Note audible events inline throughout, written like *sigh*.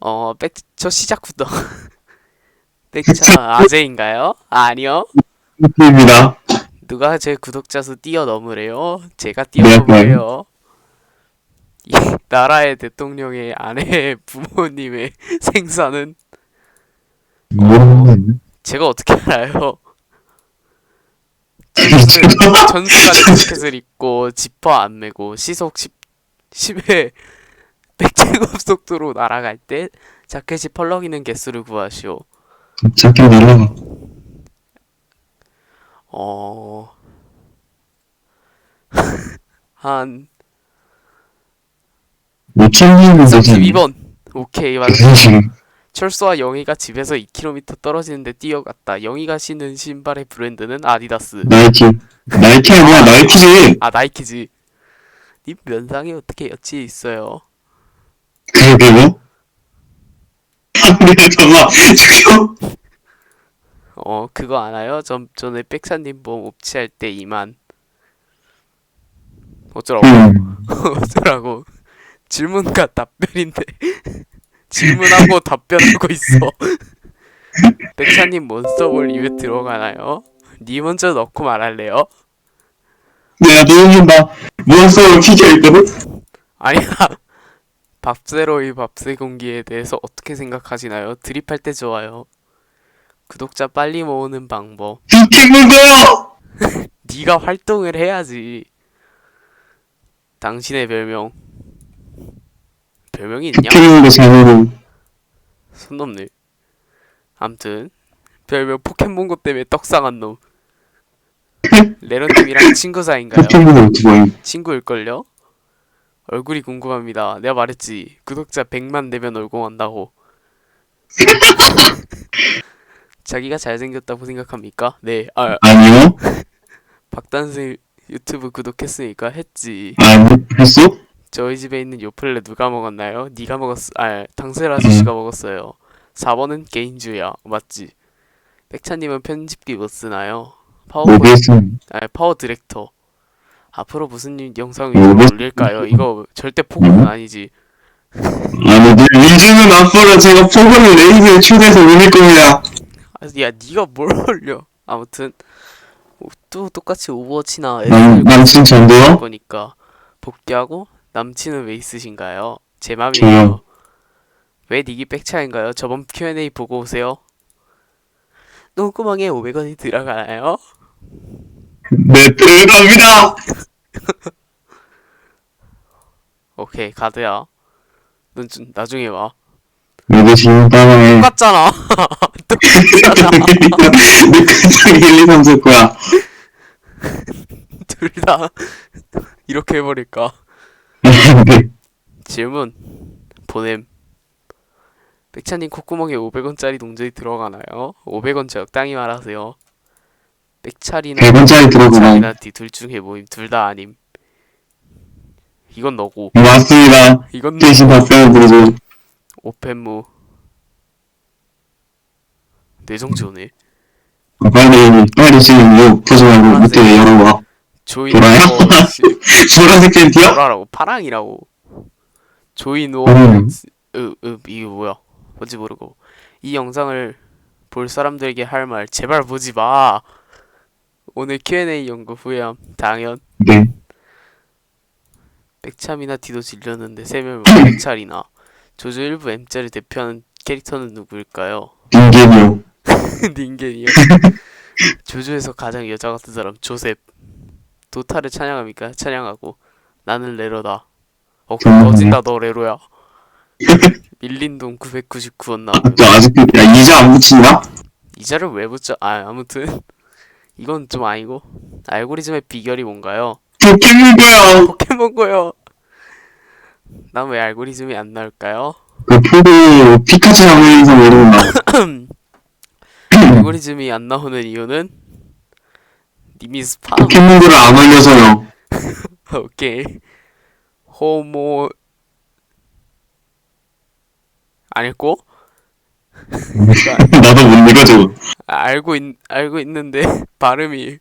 어, 백, 저 시작부터. *laughs* 백차 아재인가요? 아니요. 입니다. 누가 제 구독자 수 뛰어넘으래요? 제가 네, 뛰어넘으래요. 이 나라의 대통령의 아내 *laughs* 부모님의 *laughs* 생사는 모르겠네. 제가 어떻게 알아요? 전수, 전수가 자켓을 입고 지퍼 안 메고 시속 10, 10에 100제곱 *laughs* 속도로 날아갈 때 자켓이 펄럭이는 개수를 구하시오. 자켓 날라가. 어... *laughs* 한 5천명은 되지. 32번. 오케이 맞아. 지금 철수와 영희가 집에서 2km 떨어지는데 뛰어갔다. 영희가 신은 신발의 브랜드는 아디다스. 나이키. 나이키 아니야, 나이키지. 아 나이키지. 님 면상에 어떻게 여치 있어요? 그게 뭐? 근데 잠깐만, 저기요? 어 그거 알아요? 전 전에 백사님 보험 옵치할 때 2만. 어쩌라고? 음. *laughs* 어쩌라고? 질문과 답변인데 *laughs* 질문하고 답변하고 있어. *laughs* 백사님 몬스터볼 입에 들어가나요? 니 먼저 넣고 말할래요? 내가 너무 다 몬스터를 피겨 있거든? 아니야. 밥세로이 밥세 공기에 대해서 어떻게 생각하시나요? 드립할 때 좋아요. 구독자 빨리 모으는 방법. 피키는 거요! *laughs* 네가 활동을 해야지. 당신의 별명. 별명이 있냐? 손 넘네. 암튼 별명 포켓몬고 때문에 떡상한 놈. *laughs* 레런님이랑 친구 사이인가요? 어떻게. 친구일걸요? 얼굴이 궁금합니다. 내가 말했지. 구독자 100만 되면 얼공한다고. *laughs* 자기가 잘생겼다고 생각합니까? 네. 아, 아니요? *laughs* 박단생 유튜브 구독했으니까 했지. 아니, 했어? 저희 집에 있는 요플레 누가 먹었나요? 네가 먹었... 아, 당셀 아저씨가 먹었어요. 4번은 개인주야. 맞지? 백차님은 편집기 못 쓰나요? 파워포인트... 모르겠음. 아, 파워 디렉터. 앞으로 무슨 일- 영상 뭐, 위주로 뭐? 올릴까요? 이거 절대 포고는 아니지. 아니, 네 민주는 앞으로 제가 포근을 레이드에 초대해서 올릴 겁니다. 아, 야, 네가 뭘 *laughs* 올려? 아무튼 오, 또 똑같이 오버워치나 남, 남친 전도요? 거니까 복귀하고 남친은 왜 있으신가요? 제 맘이에요. 왜 닉이 백차인가요? 저번 Q&A 보고 오세요. 녹구멍에 500원이 들어가나요? 네, 들어갑니다! *laughs* 오케이 가드야. 넌 좀 나중에 와. 따라해. 똑같잖아. *laughs* 똑같잖아. 내 그냥 1, 2, 3쓸 거야. *laughs* 둘 다 이렇게 해버릴까? 네. 질문 보냄 백차님 콧구멍에 500원짜리 동전이 들어가나요? 500원 적당히 말하세요 백찰이나 100원짜리 들어가나요? 백찰이나 뒤둘 중에 모임 둘 다 아님 이건 너고 맞습니다. 이건 대신 너고 답변을 드리죠. 오펜무 뇌정지오네 빨리, 빨리 지금 이거 보지 말고 밑에 열어봐. 조인 돌아요? 워 씨, 보라색 팬티야? 뭐라고 파랑이라고 조인 워 음. 으, 이게 뭐야? 뭔지 모르고 이 영상을 볼 사람들에게 할 말 제발 보지 마. 오늘 Q&A 연구 후회함 당연 네. 백참이나 디도 질렸는데 세명 백찰이나 조조 일부 M자를 대표하는 캐릭터는 누구일까요? 닌겐이요. *laughs* 닌겐이요. *laughs* 조조에서 가장 여자 같은 사람 조셉. 도타를 찬양합니까? 찬양하고 나는 레로다. 어 음. 꺼진다 너 레로야. 밀린 돈 999원 나오고 저 아직도, 야, 이자 안 붙이냐? 이자를 왜 붙여? 아 아무튼 이건 좀 아니고 알고리즘의 비결이 뭔가요? 포켓몬고요. 포켓몬고요. 난 왜 알고리즘이 안 나올까요? 그 포도 피카츄 장면에서 모르는다. *clears throat* *clears throat* 알고리즘이 안 나오는 이유는 님이 스파 포켓몬고를 안 올려서요. *laughs* 오케이 호모 안 읽고 나도 못 읽어줘. 아, 알고 있 알고 있는데 *laughs* 발음이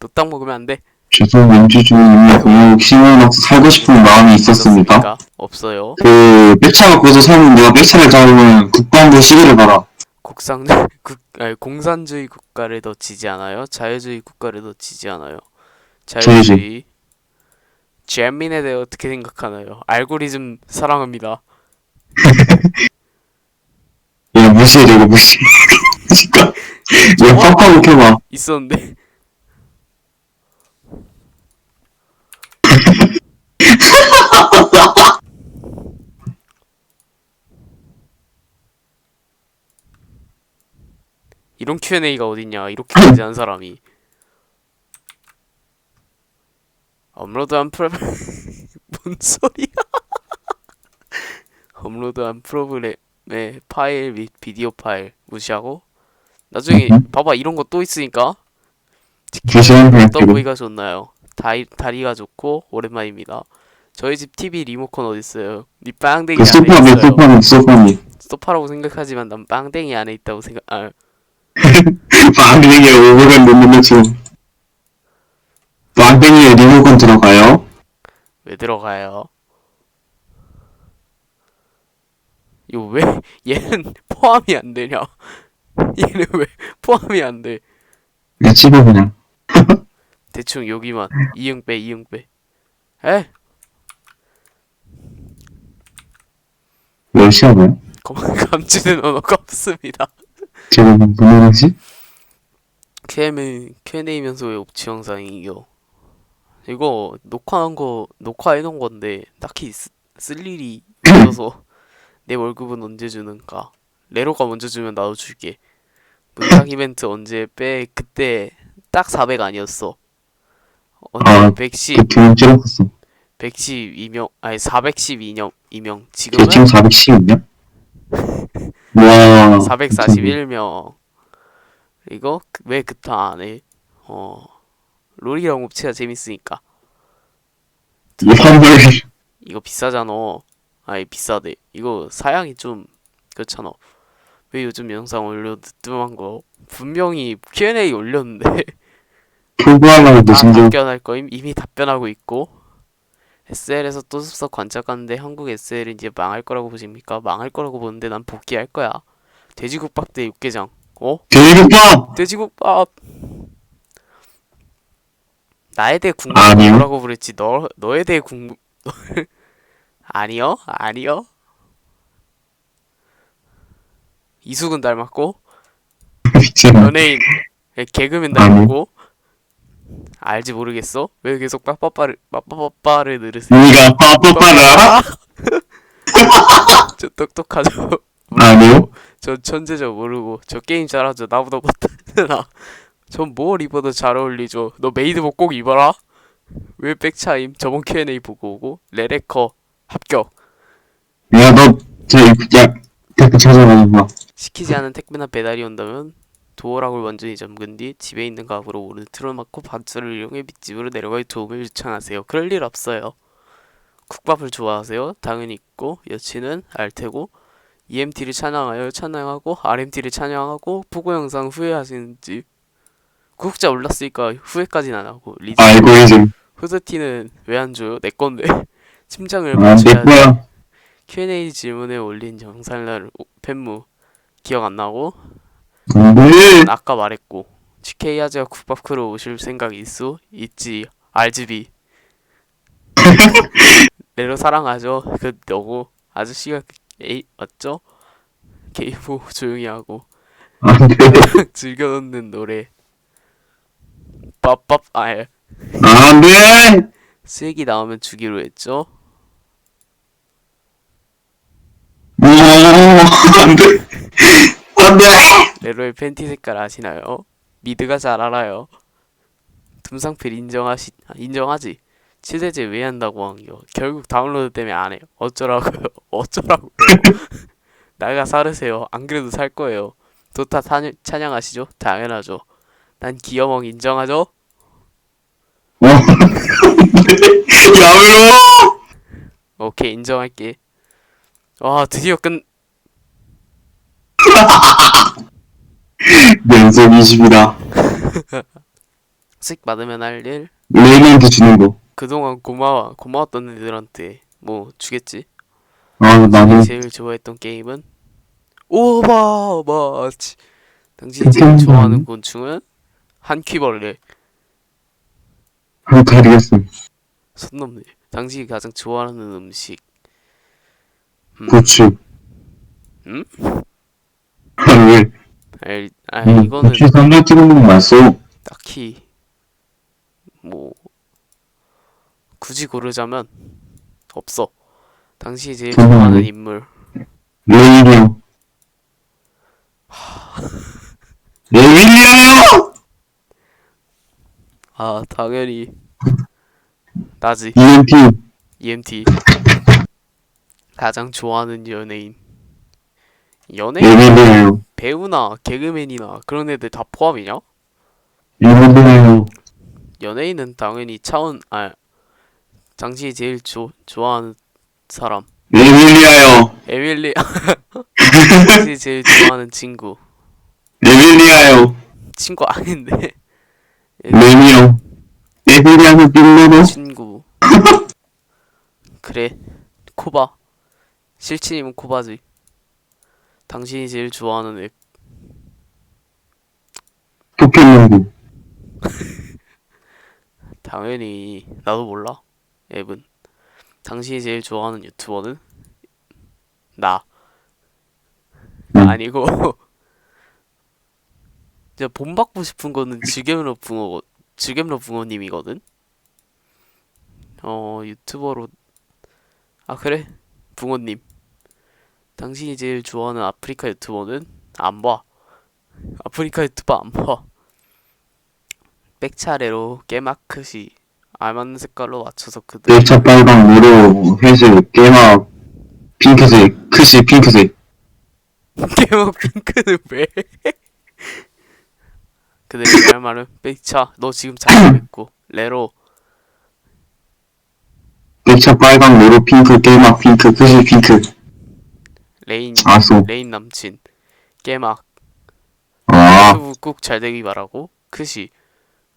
너딱 먹으면 안 돼. 죄송 민주주의의 시민으로서 살고 싶은 마음이 있었습니다. 없어요. 그 백차 갖고서 살면 내가 백차를 잡으면 국방부 시계를 봐라. 국상 국 아니, 공산주의 국가를 더 지지하나요? 자유주의 국가를 더 지지하나요? 자유주의. 잼민에 대해 어떻게 생각하나요? 알고리즘 사랑합니다. *laughs* 야 무시해 저거 무시. *laughs* 진짜. 야 팍팍 켜봐. 있었는데 *laughs* 이런 Q&A가 어딨냐 이렇게 진지한 사람이 업로드한 프로그램 *laughs* 뭔 소리야 업로드한 프로그램 의 파일 및 비디오 파일 무시하고 나중에 봐봐 이런 거 또 있으니까 어떤. 부위가 좋나요? 다리, 다리가 좋고 오랜만입니다. 저희 집 TV 리모컨 어디 있어요? 니 빵댕이 그 안에 소파미 있어요. 소파미 소파미. 소파라고 생각하지만 난 빵댕이 안에 있다고 생각. 아, *laughs* 빵댕이에 오버간 놓는 지금. 빵댕이에 리모컨 들어가요. 왜 들어가요? 이거 왜 *laughs* 얘는 포함이 안 되냐? *laughs* 얘는 왜 포함이 안 돼? 그냥 집어 그냥. *laughs* 대충 여기만 이응 빼 이응 빼. 에? 몇 시하고요? 검- 감지된 언어가 없습니다. 제가 뭐 뭐지? Q&A, Q&A면서 왜 옵치 영상이요? 이거 녹화한 거 녹화해 놓은 건데 딱히 쓰, 쓸 일이 *clears throat* 없어서 내 월급은 언제 주는가? 레로가 먼저 주면 나도 줄게. 문상 이벤트 언제 빼? 그때 딱 400 아니었어. 언제 아, 110, 그 교육 찍었었어. 112명, 아니 412명, 2명. 저 지금은 지금 410이냐? *laughs* 와. 441명. 이거 그- 왜 그타 안 해? 어, 롤이랑 옵치가 재밌으니까. 이거 비싸잖아. 아니 비싸대. 이거 사양이 좀 그렇잖아. 왜 요즘 영상 올려 뜨뜸한 거? 분명히 Q&A 올렸는데 다 답변할 거임 이미 답변하고 있고. SL에서 또 습석 관짝 갔는데 한국 SL은 이제 망할 거라고 보십니까? 망할 거라고 보는데 난 복귀할 거야. 돼지국밥 대 육개장. 어? 돼지국밥! 돼지국밥. 나에 대해 궁금 아니요. 뭐라고 부르지? 너 너에 대해 궁금 *laughs* 아니요 아니요. 이수근 닮았고. 연예인 에, 개그맨. 닮았고 알지 모르겠어? 왜 계속 빠빠빠를 빠빠빠빠를 늘으세요? 니가 빠빠빠를 알아? 저 똑똑하죠? 아니요. 저 천재죠 모르고 저 게임 잘하죠 나보다 못하나 전뭘 입어도 잘 어울리죠 너 메이드복 꼭 입어라 왜 백차임 저번 Q&A 보고 오고 레레커 합격 야, 너, 저, 야, 댓글 찾아봐, 봐. 시키지 않은 택배나 배달이 온다면 도어락을 완전히 잠근 뒤 집에 있는 가구로 오른 틀어막고 밧줄을 이용해 밑집으로 내려갈 도움을 요청하세요 그럴 일 없어요 국밥을 좋아하세요? 당연히 있고 여친은 알 테고 EMT를 찬양하여 찬양하고 RMT를 찬양하고 보고 영상 후회하시는지 구독자 올랐으니까 후회까지는 안 하고 리즈 알고리즘. 후드티는 왜 안 줘요? 내 건데 심장을 아, 내 맞춰야 거야. Q&A 질문에 올린 영상날 오- 팬무 기억 안 나고? 근데, 아까 말했고. GK 아재가 국밥 크루 오실 생각 있어? 있지. RGB *laughs* 레로 사랑하죠? 그 너고. 아저씨가 그- 에이 맞죠? 게이모 조용히 하고. 안 돼. 즐겨 듣는 노래. 빠빠 아예 안 돼! 쓰레기 나오면 주기로 했죠 오, 안 돼. 안 돼! 레로의 팬티 색깔 아시나요? 미드가 잘 알아요. 둠상필 인정하시 아, 인정하지. 7대제 왜 한다고 한겨? 결국 다운로드 때문에 안 해요. 어쩌라고요? *laughs* 어쩌라고요? *laughs* 나가 사르세요. 안 그래도 살 거예요. 도타 찬, 찬양하시죠? 당연하죠. 난 기어멍 인정하죠? 어. *laughs* 야외로! 오케이 인정할게. 와 드디어 끝. 연속 20이다. 수익 받으면 할 일. 레이한테 주는 거. 그동안 고마워 고마웠던 애들한테 뭐 주겠지 아, 나는 제일 좋아했던 게임은 오버워치 당신이 제일 음. 좋아하는 곤충은 한퀴벌레 아, 다르겠어. 손 넘네 당신이 가장 좋아하는 음식 음, 고추. 응? 아, 왜? 알, 아 음, 이거는 고추 삼각 찍어 먹으면 맛있어. 딱히 뭐 굳이 고르자면 없어. 당신이 제일 저는 좋아하는 왜- 인물 레이요. 레이리아요! *laughs* 아 당연히 나지 EMP. EMT 가장 좋아하는 연예인 연예인. 배우나 개그맨이나 그런 애들 다 포함이냐? 에밀리아요. 연예인은 당연히 차원 아 당신이 제일 조, 좋아하는 사람 에밀리아요. 에밀리 *laughs* 당신이 제일 좋아하는 친구 에밀리아요. 친구 아닌데 레미요. 에밀리아는 빌려도 친구 *laughs* 그래 코바 실친이면 코바지 당신이 제일 좋아하는 앱 포켓몬고. *laughs* 당연히. 나도 몰라 앱은. 당신이 제일 좋아하는 유튜버는? 나. 응. 아니고. *laughs* 진짜 본받고 싶은 거는 지겜러 붕어 지겜러 붕어님이거든? 어 유튜버로. 아 그래? 붕어님 당신이 제일 좋아하는 아프리카 유튜버는 안 봐 아프리카 유튜버 안 봐 백차례로 깨마크시 알맞는 색깔로 맞춰서 그들 열차 빨강, 무료, 회색, 깨막, 핑크색, 크시 핑크색. *laughs* 깨막 핑크는 왜 *laughs* 그들이 할 말은 백차 너 지금 잘 있고 레로 열차 빨강, 무료, 핑크, 깨막, 핑크, 크시 핑크. 레인 아소. 레인 남친. 깨막. 아, 유튜브 꼭잘 되기 바라고. 크시.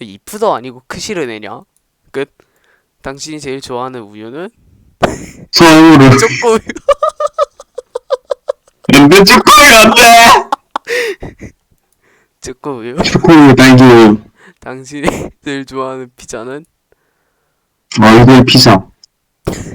이프도 아니고 크시를 내냐? 끝. 당신이 제일 좋아하는 우유는? 서울을. 쪼꼬 *laughs* *laughs* 근데 초코우유 안 돼! *laughs* 쪼꼬 우유? 초코우유 딸기우유. 당신이 제일 좋아하는 피자는? 얼굴 피자.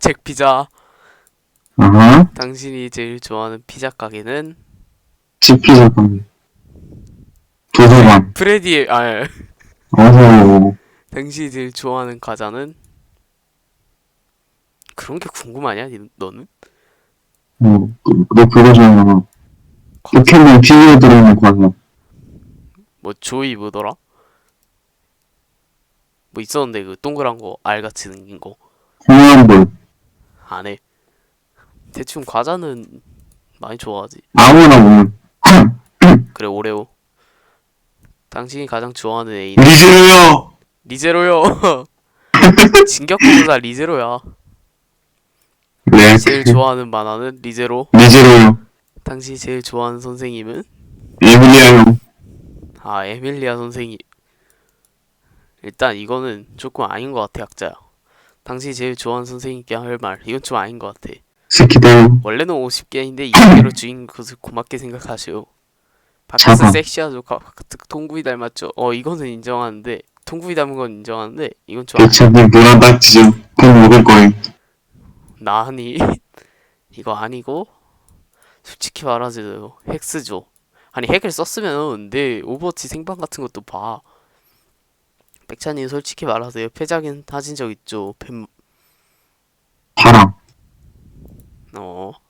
잭 피자 아하. 당신이 제일 좋아하는 피자 가게는 치피자 빵. 도서관. 프레디의 아 어허. 당신이 제일 좋아하는 과자는 그런 게 궁금하냐 니- 너는? 어, 그- 너 그거 좋아하나? 포켓몬 피규어 들어있는 과자. 뭐 조이 뭐더라? 뭐 있었는데 그 동그란 거 알같이 생긴 거 홍합볼. 안해 대충 과자는 많이 좋아하지. 아무나 보면. 그래 오레오. 당신이 가장 좋아하는 애인. 리즈요! 리제로요. *laughs* 진격보다 리제로야. 네. 제일 좋아하는 만화는 리제로. 리즈로요. 당신이 제일 좋아하는 선생님은? 에밀리아요. 아 에밀리아 선생님. 일단 이거는 조금 아닌 것 같아 학자야. 당신이 제일 좋아하는 선생님께 할 말. 이건 좀 아닌 것 같아 스키다요. 원래는 50개인데 20개로 주인 것을 고맙게 생각하시오. 바카스. 섹시하죠. 가- 통구이 닮았죠. 어 이거는 인정하는데 통구이 닮은 건 인정하는데 이건 좀 아니 배차님 노란 딱지죠. 꼭 먹을 거예요. 나니. 이거 아니고? 솔직히 말하자요 핵스죠. 아니 핵을 썼으면 내 오버워치 생방 같은 것도 봐. 백찬님 솔직히 말하세요. 패작인 하신 적 있죠? 팬 Oh.